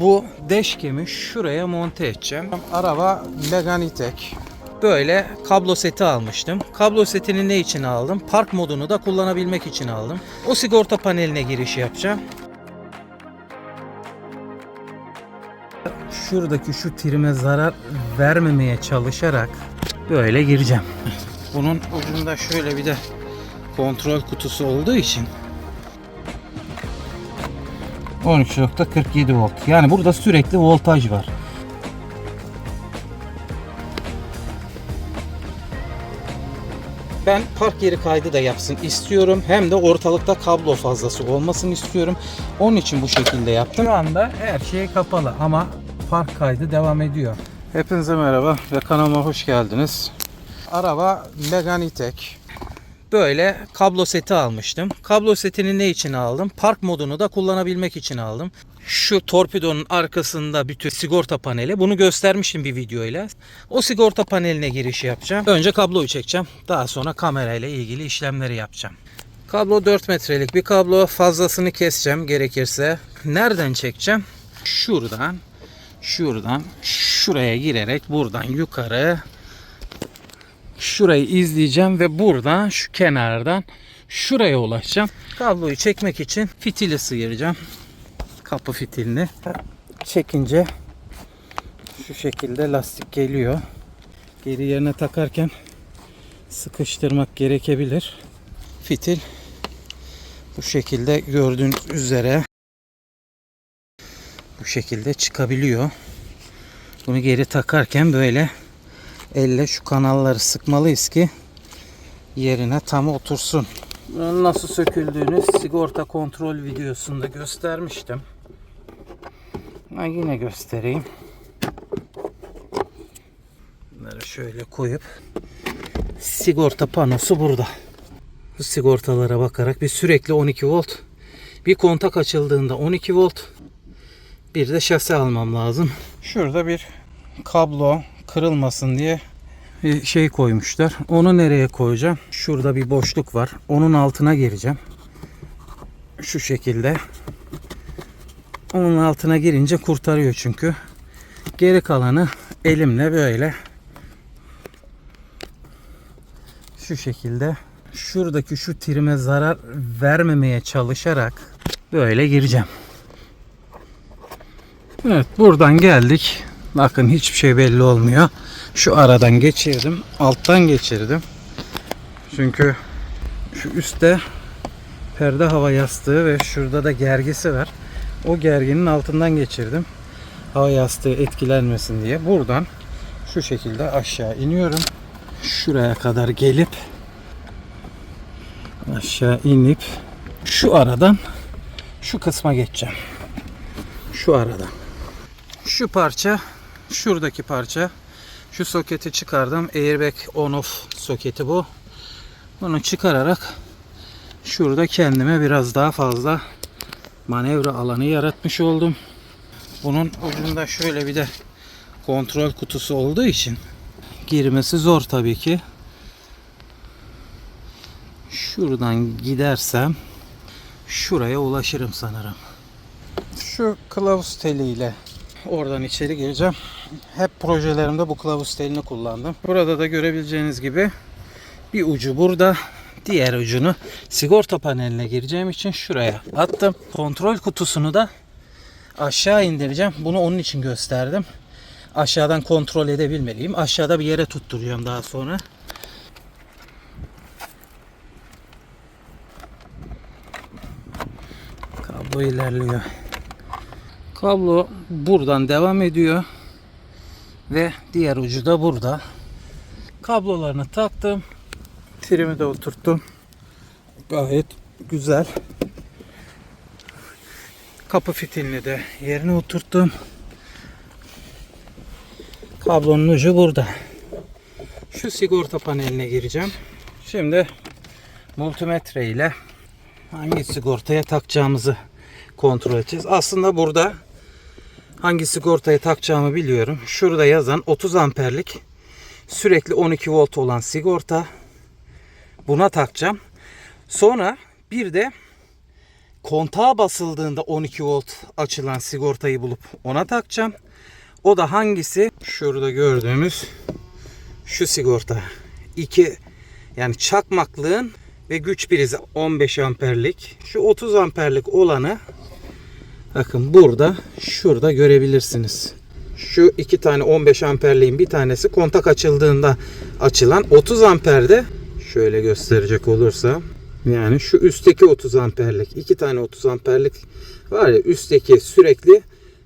Bu deşkemi şuraya monte edeceğim. Araba Meganitek. Böyle kablo seti almıştım. Kablo setini ne için aldım? Park modunu da kullanabilmek için aldım. O sigorta paneline giriş yapacağım. Şuradaki şu trime zarar vermemeye çalışarak böyle gireceğim. Bunun ucunda şöyle bir de kontrol kutusu olduğu için 13.47 volt. Yani burada sürekli voltaj var. Ben park yeri kaydı da yapsın istiyorum. Hem de ortalıkta kablo fazlası olmasını istiyorum. Onun için bu şekilde yaptım. Şu anda her şey kapalı ama park kaydı devam ediyor. Hepinize merhaba ve kanalıma hoş geldiniz. Araba Meganitek. Böyle kablo seti almıştım. Kablo setini ne için aldım? Park modunu da kullanabilmek için aldım. Şu torpidonun arkasında bütün sigorta paneli. Bunu göstermiştim bir videoyla. O sigorta paneline giriş yapacağım. Önce kabloyu çekeceğim. Daha sonra kamerayla ilgili işlemleri yapacağım. Kablo 4 metrelik bir kablo. Fazlasını keseceğim gerekirse. Nereden çekeceğim? Şuradan, şuradan, şuraya girerek buradan yukarı şurayı izleyeceğim ve buradan şu kenardan şuraya ulaşacağım. Kabloyu çekmek için fitili sıyıracağım. Kapı fitilini. Çekince şu şekilde lastik geliyor. Geri yerine takarken sıkıştırmak gerekebilir. Fitil bu şekilde gördüğünüz üzere bu şekilde çıkabiliyor. Bunu geri takarken böyle elle şu kanalları sıkmalıyız ki yerine tam otursun. Nasıl söküldüğünü sigorta kontrol videosunda göstermiştim. Ben yine göstereyim. Bunları şöyle koyup sigorta panosu burada. Bu sigortalara bakarak bir sürekli 12 volt bir kontak açıldığında 12 volt bir de şase almam lazım. Şurada bir kablo kırılmasın diye şey koymuşlar. Onu nereye koyacağım? Şurada bir boşluk var. Onun altına gireceğim. Şu şekilde. Onun altına girince kurtarıyor çünkü. Geri kalanı elimle böyle şu şekilde şuradaki şu trime zarar vermemeye çalışarak böyle gireceğim. Evet buradan geldik. Bakın hiçbir şey belli olmuyor. Şu aradan geçirdim. Alttan geçirdim. Çünkü şu üstte perde hava yastığı ve şurada da gergisi var. O gerginin altından geçirdim. Hava yastığı etkilenmesin diye. Buradan şu şekilde aşağı iniyorum. Şuraya kadar gelip aşağı inip şu aradan şu kısma geçeceğim. Şu aradan. Şu parça şuradaki parça şu soketi çıkardım. Airbag on off soketi bu. Bunu çıkararak şurada kendime biraz daha fazla manevra alanı yaratmış oldum. Bunun ucunda şöyle bir de kontrol kutusu olduğu için girmesi zor tabii ki. Şuradan gidersem şuraya ulaşırım sanırım. Şu kılavuz teliyle oradan içeri gireceğim. Hep projelerimde bu kılavuz telini kullandım. Burada da görebileceğiniz gibi bir ucu burada, diğer ucunu sigorta paneline gireceğim için şuraya attım. Kontrol kutusunu da aşağı indireceğim. Bunu onun için gösterdim. Aşağıdan kontrol edebilmeliyim. Aşağıda bir yere tutturuyorum daha sonra. Kablo ilerliyor. Kablo buradan devam ediyor. Ve diğer ucu da burada. Kablolarını taktım. Trimi de oturttum. Gayet güzel. Kapı fitilini de yerine oturttum. Kablonun ucu burada. Şu sigorta paneline gireceğim. Şimdi multimetre ile hangi sigortaya takacağımızı kontrol edeceğiz. Aslında burada hangi sigortaya takacağımı biliyorum. Şurada yazan 30 amperlik sürekli 12 volt olan sigorta. Buna takacağım. Sonra bir de kontağa basıldığında 12 volt açılan sigortayı bulup ona takacağım. O da hangisi? Şurada gördüğümüz şu sigorta. 2 yani çakmaklığın ve güç prizi 15 amperlik. Şu 30 amperlik olanı bakın burada şurada görebilirsiniz. Şu iki tane 15 amperliğin bir tanesi kontak açıldığında açılan 30 amperde şöyle gösterecek olursam yani şu üstteki 30 amperlik iki tane 30 amperlik var ya üstteki sürekli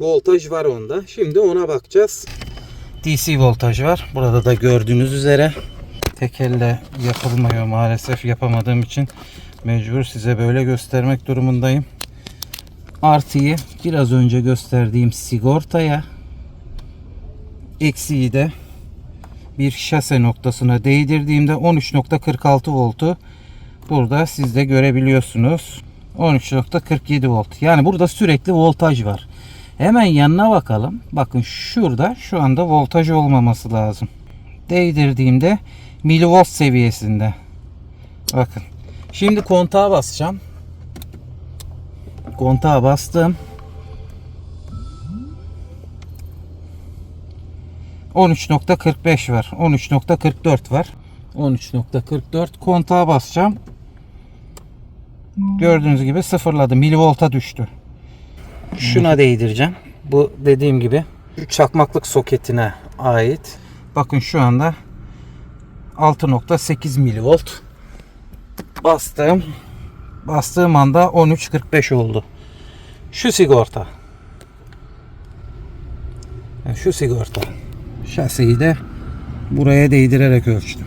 voltaj var onda. Şimdi ona bakacağız. DC voltaj var. Burada da gördüğünüz üzere tek elle yapılmıyor maalesef yapamadığım için mecbur size böyle göstermek durumundayım. Artıyı biraz önce gösterdiğim sigortaya eksiği de bir şase noktasına değdirdiğimde 13.46 voltu burada siz de görebiliyorsunuz. 13.47 volt. Yani burada sürekli voltaj var. Hemen yanına bakalım. Bakın şurada şu anda voltaj olmaması lazım. Değdirdiğimde milivolt seviyesinde. Bakın. Şimdi kontağa basacağım. Kontağa bastım. 13.45 var. 13.44 var. 13.44 kontağa basacağım. Gördüğünüz gibi sıfırladı. Milivolta düştü. Şuna değdireceğim. Bu dediğim gibi çakmaklık soketine ait. Bakın şu anda 6.8 milivolt. Bastım. Bastığım anda 13.45 oldu. Şu sigorta. Yani Şu sigorta. Şasiyi de buraya değdirerek ölçtüm.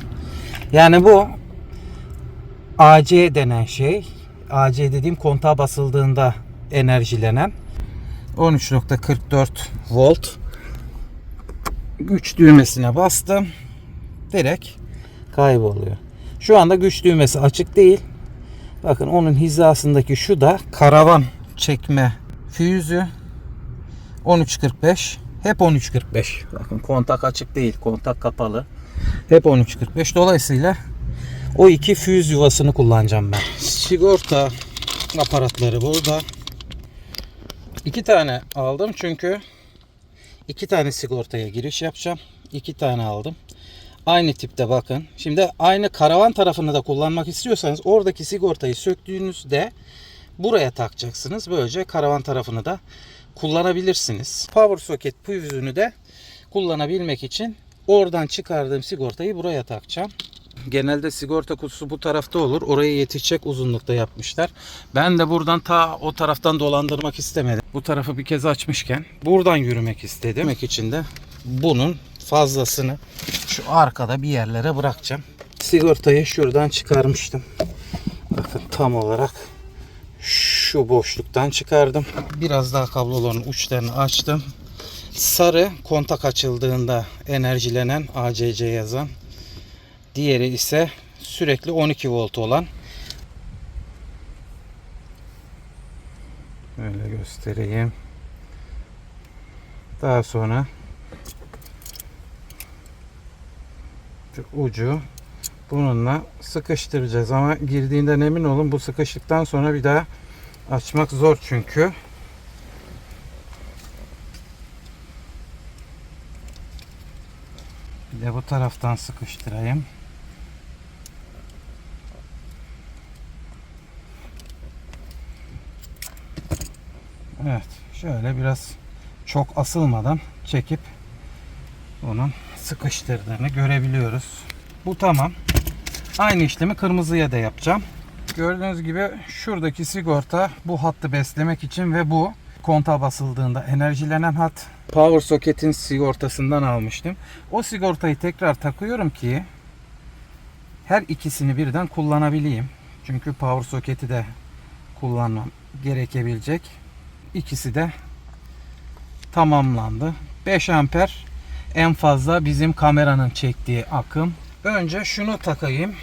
Yani bu AC denen şey. AC dediğim kontağa basıldığında enerjilenen 13.44 volt güç düğmesine bastım. Direkt kayboluyor. Şu anda güç düğmesi açık değil. Bakın onun hizasındaki şu da karavan çekme füzü 13.45 hep 13.45. Bakın kontak açık değil, kontak kapalı. Hep 13.45. Dolayısıyla o iki füz yuvasını kullanacağım ben. Sigorta aparatları burada. İki tane aldım çünkü iki tane sigortaya giriş yapacağım. İki tane aldım. Aynı tipte bakın. Şimdi aynı karavan tarafını da kullanmak istiyorsanız oradaki sigortayı söktüğünüzde buraya takacaksınız. Böylece karavan tarafını da kullanabilirsiniz. Power socket püvüzünü de kullanabilmek için oradan çıkardığım sigortayı buraya takacağım. Genelde sigorta kutusu bu tarafta olur. Oraya yetişecek uzunlukta yapmışlar. Ben de buradan ta o taraftan dolandırmak istemedim. Bu tarafı bir kez açmışken buradan yürümek istedim. Demek için de bunun fazlasını şu arkada bir yerlere bırakacağım. Sigortayı şuradan çıkarmıştım. Bakın tam olarak şu boşluktan çıkardım. Biraz daha kabloların uçlarını açtım. Sarı kontak açıldığında enerjilenen ACC yazan. Diğeri ise sürekli 12 volt olan. Öyle göstereyim. Daha sonra şu ucu bununla sıkıştıracağız ama girdiğinden emin olun bu sıkıştıktan sonra bir daha açmak zor çünkü. Bir de bu taraftan sıkıştırayım. Evet, şöyle biraz çok asılmadan çekip onun sıkıştırdığını görebiliyoruz. Bu tamam. Aynı işlemi kırmızıya da yapacağım. Gördüğünüz gibi şuradaki sigorta bu hattı beslemek için ve bu kontağa basıldığında enerjilenen hat power socket'in sigortasından almıştım. O sigortayı tekrar takıyorum ki her ikisini birden kullanabileyim. Çünkü power socket'i de kullanmam gerekebilecek. İkisi de tamamlandı. 5 amper en fazla bizim kameranın çektiği akım. Önce şunu takayım.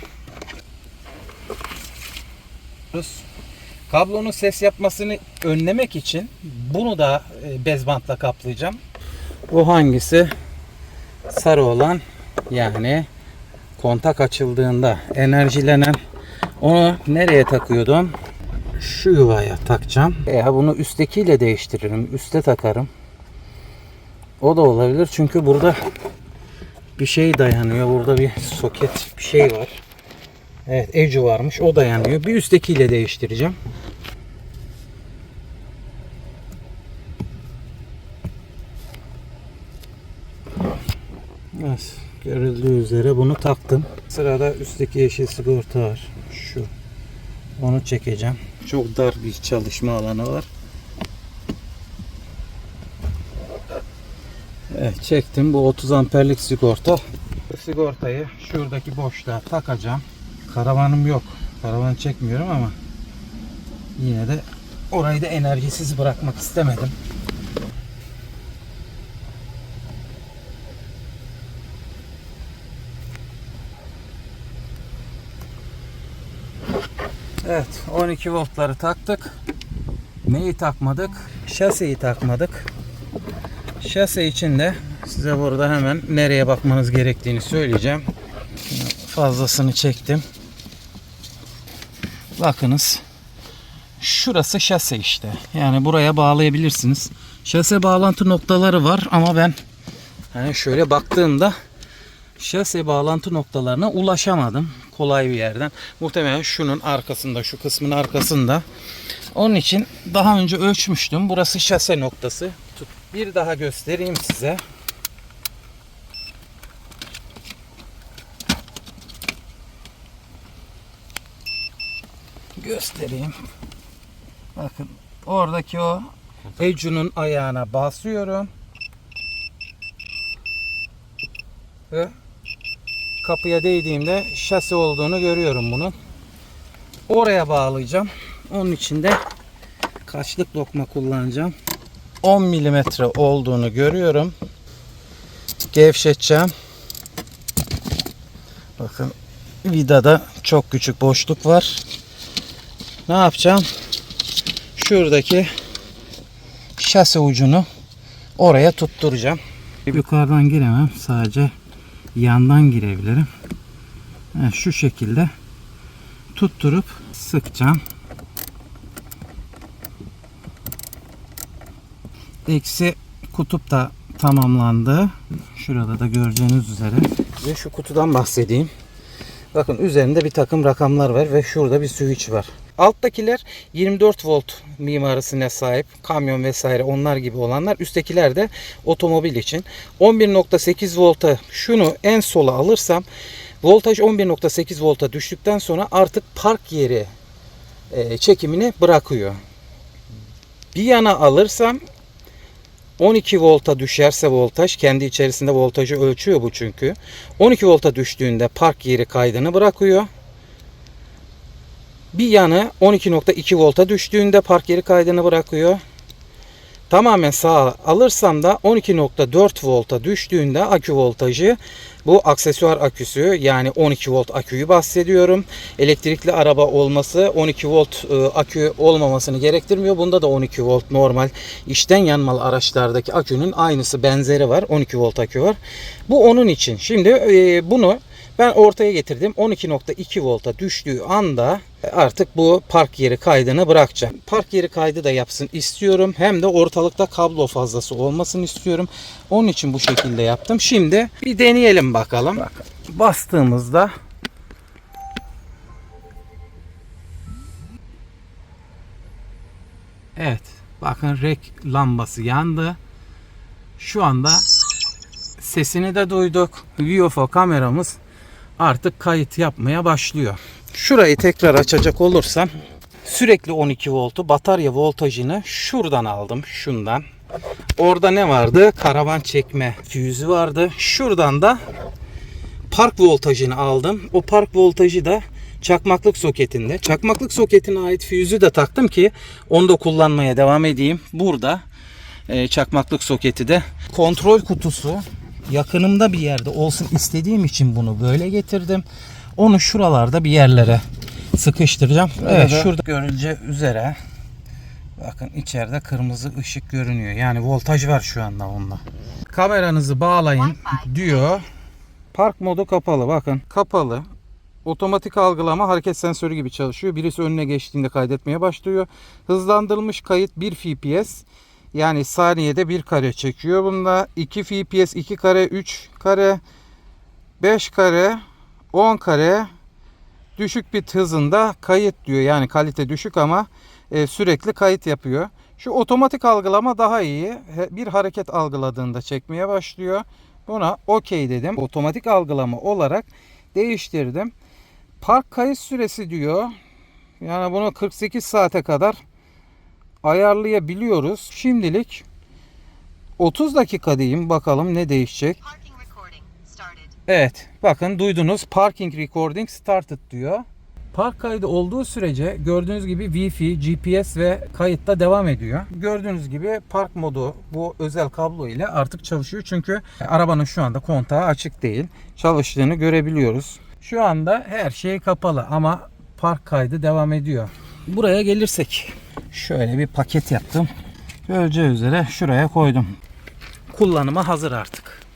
Kablonun ses yapmasını önlemek için bunu da e, bez bantla kaplayacağım. Bu hangisi? Sarı olan yani kontak açıldığında enerjilenen onu nereye takıyordum? şu yuvaya takacağım. Veya bunu üsttekiyle değiştiririm. Üste takarım. O da olabilir çünkü burada bir şey dayanıyor. Burada bir soket bir şey var. Evet ecu varmış. O dayanıyor. Bir üsttekiyle değiştireceğim. Evet. Görüldüğü üzere bunu taktım. Sırada üstteki yeşil sigorta var. Şu. Onu çekeceğim. Çok dar bir çalışma alanı var. Evet çektim. Bu 30 amperlik sigorta. Sigortayı şuradaki boşluğa takacağım. Karavanım yok. Karavan çekmiyorum ama yine de orayı da enerjisiz bırakmak istemedim. Evet 12 voltları taktık. Neyi takmadık? Şaseyi takmadık. Şase için de size burada hemen nereye bakmanız gerektiğini söyleyeceğim. Fazlasını çektim. Bakınız. Şurası şase işte. Yani buraya bağlayabilirsiniz. Şase bağlantı noktaları var ama ben hani şöyle baktığımda şase bağlantı noktalarına ulaşamadım kolay bir yerden. Muhtemelen şunun arkasında, şu kısmın arkasında. Onun için daha önce ölçmüştüm. Burası şase noktası. Bir daha göstereyim size. Göstereyim. Bakın oradaki o Ecun'un ayağına basıyorum. Ve kapıya değdiğimde şase olduğunu görüyorum bunun. Oraya bağlayacağım. Onun için de kaçlık lokma kullanacağım. 10 milimetre olduğunu görüyorum. Gevşeteceğim. Bakın vidada çok küçük boşluk var. Ne yapacağım? Şuradaki şase ucunu oraya tutturacağım. Yukarıdan giremem. Sadece yandan girebilirim. Evet, şu şekilde tutturup sıkacağım. Eksi kutup da tamamlandı. Şurada da göreceğiniz üzere. Size şu kutudan bahsedeyim. Bakın üzerinde bir takım rakamlar var ve şurada bir switch var. Alttakiler 24 volt mimarisine sahip. Kamyon vesaire onlar gibi olanlar. Üsttekiler de otomobil için. 11.8 volta şunu en sola alırsam voltaj 11.8 volta düştükten sonra artık park yeri e, çekimini bırakıyor. Bir yana alırsam 12 volta düşerse voltaj kendi içerisinde voltajı ölçüyor bu çünkü. 12 volta düştüğünde park yeri kaydını bırakıyor. Bir yanı 12.2 volta düştüğünde park yeri kaydını bırakıyor. Tamamen sağa alırsam da 12.4 volta düştüğünde akü voltajı bu aksesuar aküsü yani 12 volt aküyü bahsediyorum. Elektrikli araba olması 12 volt e, akü olmamasını gerektirmiyor. Bunda da 12 volt normal içten yanmalı araçlardaki akünün aynısı benzeri var. 12 volt akü var. Bu onun için. Şimdi e, bunu ben ortaya getirdim. 12.2 volta düştüğü anda artık bu park yeri kaydını bırakacağım. Park yeri kaydı da yapsın istiyorum. Hem de ortalıkta kablo fazlası olmasını istiyorum. Onun için bu şekilde yaptım. Şimdi bir deneyelim bakalım. Bastığımızda Evet. Bakın rek lambası yandı. Şu anda sesini de duyduk. UFO kameramız artık kayıt yapmaya başlıyor. Şurayı tekrar açacak olursam sürekli 12 voltu batarya voltajını şuradan aldım. Şundan. Orada ne vardı? Karavan çekme füzü vardı. Şuradan da park voltajını aldım. O park voltajı da çakmaklık soketinde. Çakmaklık soketine ait füzü de taktım ki onu da kullanmaya devam edeyim. Burada e, çakmaklık soketi de kontrol kutusu yakınımda bir yerde olsun istediğim için bunu böyle getirdim. Onu şuralarda bir yerlere sıkıştıracağım. Evet şurada görüleceği üzere bakın içeride kırmızı ışık görünüyor. Yani voltaj var şu anda onda. Kameranızı bağlayın diyor. Park modu kapalı bakın. Kapalı. Otomatik algılama hareket sensörü gibi çalışıyor. Birisi önüne geçtiğinde kaydetmeye başlıyor. Hızlandırılmış kayıt 1 FPS. Yani saniyede 1 kare çekiyor. Bunda 2 FPS 2 kare 3 kare 5 kare 10 kare düşük bit hızında kayıt diyor. Yani kalite düşük ama e, sürekli kayıt yapıyor. Şu otomatik algılama daha iyi. Bir hareket algıladığında çekmeye başlıyor. Buna okey dedim. Otomatik algılama olarak değiştirdim. Park kayıt süresi diyor. Yani bunu 48 saate kadar ayarlayabiliyoruz. Şimdilik 30 dakika diyeyim bakalım ne değişecek. Evet bakın duydunuz parking recording started diyor. Park kaydı olduğu sürece gördüğünüz gibi Wi-Fi, GPS ve kayıtta devam ediyor. Gördüğünüz gibi park modu bu özel kablo ile artık çalışıyor. Çünkü arabanın şu anda kontağı açık değil. Çalıştığını görebiliyoruz. Şu anda her şey kapalı ama park kaydı devam ediyor. Buraya gelirsek şöyle bir paket yaptım. Göreceği üzere şuraya koydum. Kullanıma hazır artık.